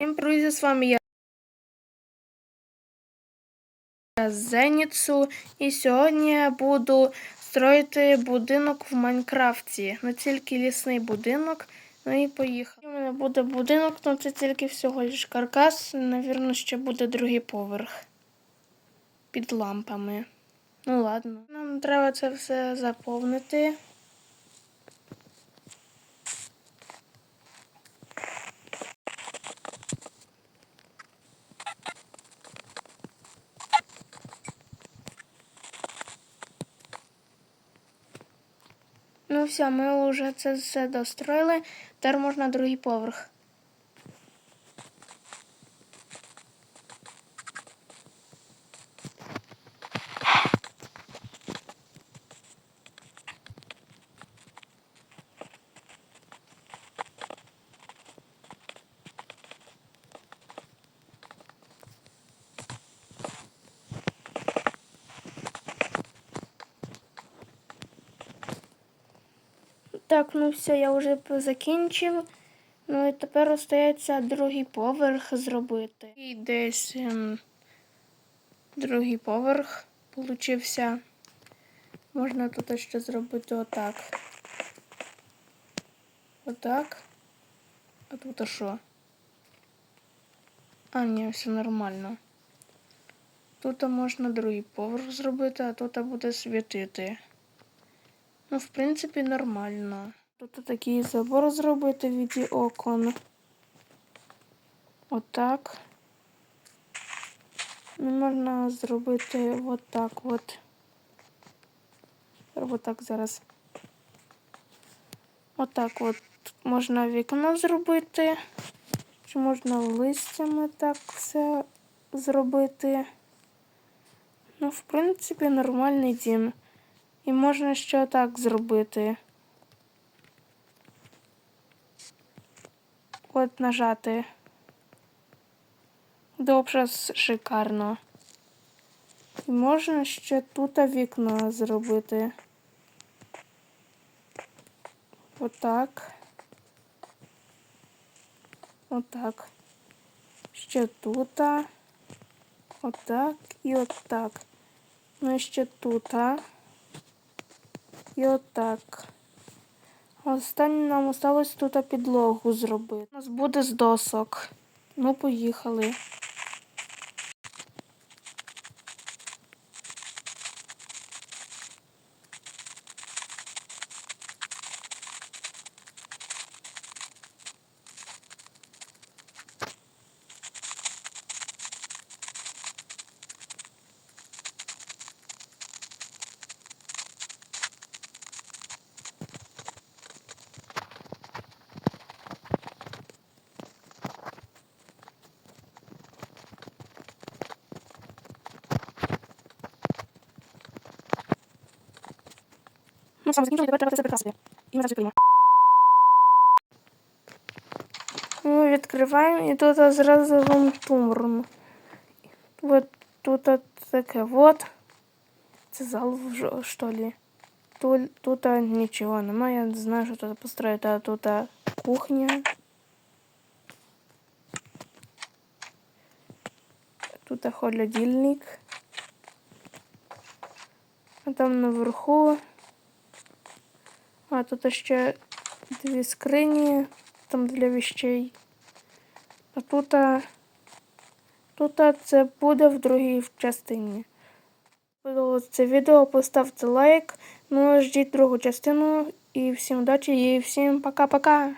Всім привіт, з вами я Зеніцу. І сьогодні я буду строїти будинок в Майнкрафті. Не тільки лісний будинок, ну і поїхав. У мене буде будинок, але це тільки всього лиш каркас. Навірно, ще буде другий поверх під лампами. Ну ладно. Нам треба це все заповнити. Ну все, ми вже це все достроїли. Тепер можна другий поверх. Так, ну все, я вже закінчив. Ну і тепер остається другий поверх зробити. І десь ем, другий поверх получився. Можна тут ще зробити отак. Отак. А тут що? А, ні, все нормально. Тут можна другий поверх зробити, а тут буде світити. Ну, в принципі, нормально. Тут такий забор зробити в віді окон. Отак. Ну, можна зробити отак от. Отак зараз. Отак от можна вікно зробити. Чи можна листями так все зробити. Ну, в принципі, нормальний дім. І можна ще так зробити. От нажати. Добре, шикарно. І можна ще тут вікно зробити. Отак. Отак. Ще тут. Отак і отак. Ну і ще тут. І отак. Останнє нам осталось тут підлогу зробити. У нас буде з досок. Ну, поїхали. Ну, саме закінчили, тепер треба це прикрасити. І ми зараз відкриємо. Ми відкриваємо і тут зразу вам тумрно. Вот тут таке вот. Це зал, вже, що ли? Тут, тут нічого немає, я не знаю, що тут построїти, а тут кухня. Тут холодильник. А там наверху. А тут ще дві скрині, там для вещей. А тут, тут це буде в другій частині. Подобалось це відео, поставте лайк. Ну, ждіть другу частину. І всім удачі і всім пока-пока.